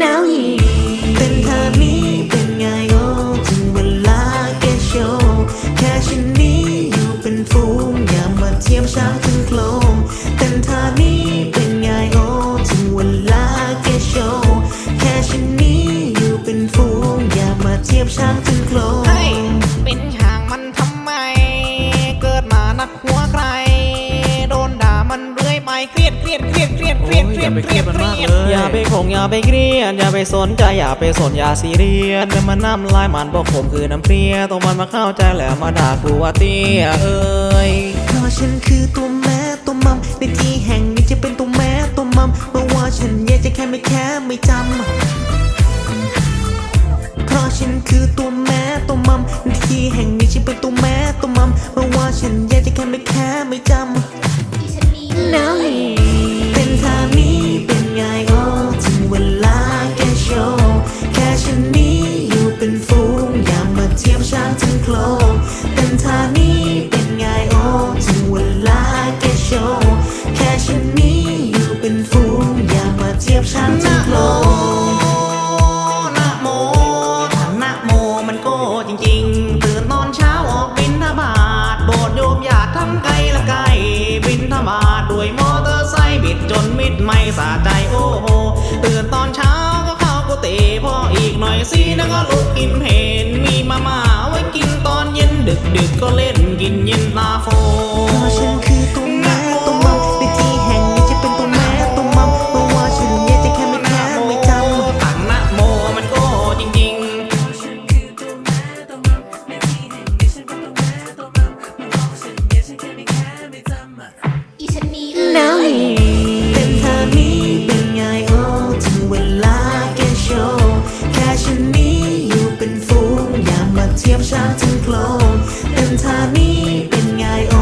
now he เป็นเธอนี้เป็นไงโอ้ถึงเวลาแกโชว์แค่ฉันนี้อยู่เป็นฝูงอย่ามาเทียมช้างถึงโคลงเป็นเธอนี้เป็นไงโอ้ถึงเวลาแกโชว์แค่ฉันนี้อยู่เป็นฝูงอย่ามาเทียบช้างถึงโคลงเฮ้ยเป็นห่างมันทำ รียดเครียดเครียดเครียดเครียดเครียดเครียดเครียดอย่าไปคงอย่าไปเครียดอย่าไปสนใจอย่าไปสนอย่าซีเรียสเดี๋ยวมันน้ำลายมันบอกผมคือน้ำเพลียต้องมันมาเข้าใจแล้วมาด่ากูว่าเตี้ยเอ้ยเพราะฉันคือตัวแม่ตัวมัมในที่แห่งนี้จะเป็นตัวแม่ตัวมัมเมื่อว่าฉันแย่จะแค่ไม่แค่ไม่จำเพราะฉันคือตัวแม่ตัวมัมในที่แห่งนี้ฉันเป็นตัวแม่ตัวมัมเมื่อว่าฉันแย่จะแค่ไม่แค่ไม่จำ Now เทียมช้างถึงโคลงเป็นทานี้เป็นไงโอ้ถึงเวลาแกโชว์แค่ฉันนี้อยู่เป็นฝูงอย่ามาเทียบช้างถึงโคลงนะโมถ้านะโมมันโก้จริงๆ ตื่นตอนเช้าออกบินทบาทโบสถ์โยมญาติทั้งไกลและไกลบินทบาทด้วยมอเตอร์ไซค์บิดจนมิดไม่สะใจโอ้โหตื่นตอนเช้า เข้ากุฏิพออีกหน่อยสินะก็ลุกกินเพนมีมาม่าไว้กินตอนเย็นดึกดึกก็เล่นกินเย็นตาโฟ เดินทางนี้เป็นไงโอ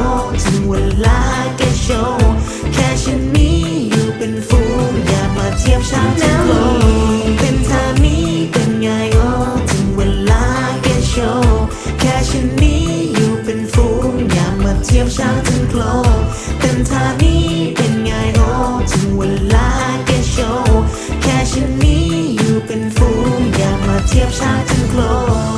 ถึงเวลาแกโชว์แค่ฉันมีอยู่เป็นฟูงอย่ามาเทียบฉันทั้งโคลนเป็นทานี้เป็นไงโอถึงเวลาแกโชว์แค่ฉันมีอยู่เป็นฟูงอย่ามาเทียบฉันทั้งโคลนเป็นทานี้เป็นไงโอถึงเวลาแกโชว์แค่ฉันมีอยู่เป็นฟูงอย่ามาเทียบฉันทั้งโคลน